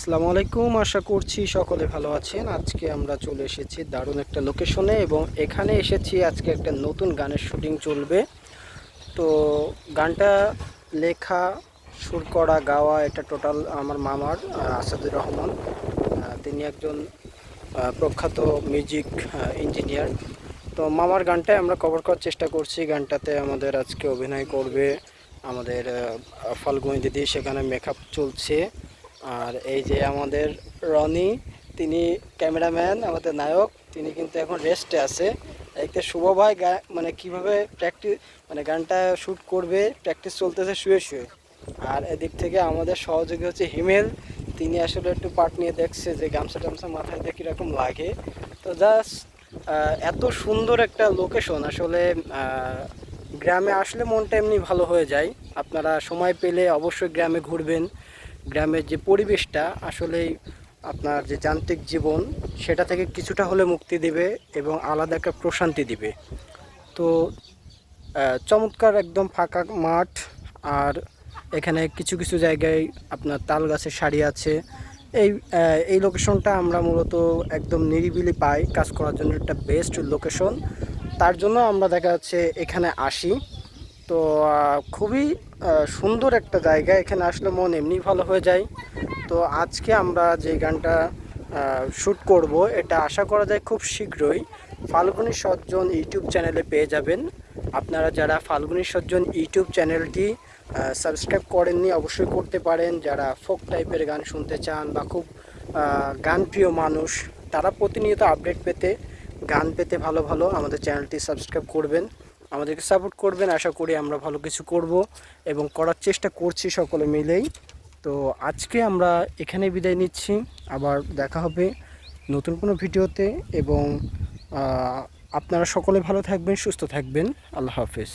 আসসালামু আলাইকুম। আশা করছি সকলে ভালো আছেন। আজকে আমরা চলে এসেছি দারুণ একটা লোকেশনে এবং এখানে এসেছি আজকে একটা নতুন গানের শুটিং চলবে। তো গানটা লেখা, সুর করা, গাওয়া এটা টোটাল আমার মামার আসাদুর রহমান। তিনি একজন প্রখ্যাত মিউজিক ইঞ্জিনিয়ার তো মামার গানটাই আমরা কভার করার চেষ্টা করছি। গানটাতে আমাদের আজকে অভিনয় করবে আমাদের ফাল্গুনি দিদি। সেখানে মেকআপ চলছে। আর এই যে আমাদের রনি, তিনি ক্যামেরাম্যান, আমাদের নায়ক, তিনি কিন্তু এখন রেস্টে আছে। একটু শুভ ভাই মানে কীভাবে প্র্যাকটিস মানে গানটা শ্যুট করবে প্র্যাকটিস চলতেছে শুয়ে শুয়ে। আর এদিক থেকে আমাদের সহযোগী হচ্ছে হিমেল, তিনি আসলে একটু পার্ট নিয়ে দেখছে যে গামছা টামছা মাথায় দিয়ে কীরকম লাগে। তো জাস্ট এত সুন্দর একটা লোকেশন আসলে গ্রামে আসলে মনটা এমনি ভালো হয়ে যায়। আপনারা সময় পেলে অবশ্যই গ্রামে ঘুরবেন। গ্রামের যে পরিবেশটা, আসলেই আপনার যে যান্ত্রিক জীবন, সেটা থেকে কিছুটা হলে মুক্তি দেবে এবং আলাদা একটা প্রশান্তি দিবে। তো চমৎকার একদম ফাঁকা মাঠ, আর এখানে কিছু কিছু জায়গায় আপনার তাল গাছের সারি আছে। এই এই লোকেশনটা আমরা মূলত একদম নিরিবিলি পাই, কাজ করার জন্য একটা বেস্ট লোকেশন তার জন্য আমরা দেখা যাচ্ছে এখানে আসি। তো খুবই সুন্দর একটা জায়গা। এখানে আসলে মন এমনি ভালো হয়ে যায়। তো আজকে আমরা যে গানটা শ্যুট করব এটা আশা করা যায় খুব শীঘ্রই। ফাল্গুনী সজ্জন ইউটিউব চ্যানেলে পেয়ে যাবেন। আপনারা যারা ফাল্গুনী সজ্জন ইউটিউব চ্যানেলটি সাবস্ক্রাইব করেননি অবশ্যই করতে পারেন। যারা ফোক টাইপের গান শুনতে চান বা খুব আহ, গানপ্রিয় মানুষ তারা প্রতিনিয়ত আপডেট পেতে গান পেতে ভালো ভালো আমাদের চ্যানেলটি সাবস্ক্রাইব করবেন। আমাদেরকে সাপোর্ট করবেন। আশা করি আমরা ভালো কিছু করব এবং করার চেষ্টা করছি সকলে মিলেই। তো আজকে আমরা এখানে বিদায় নিচ্ছি। আবার দেখা হবে নতুন কোনো ভিডিওতে এবং আপনারা সকলে ভালো থাকবেন, সুস্থ থাকবেন। আল্লাহ হাফেজ।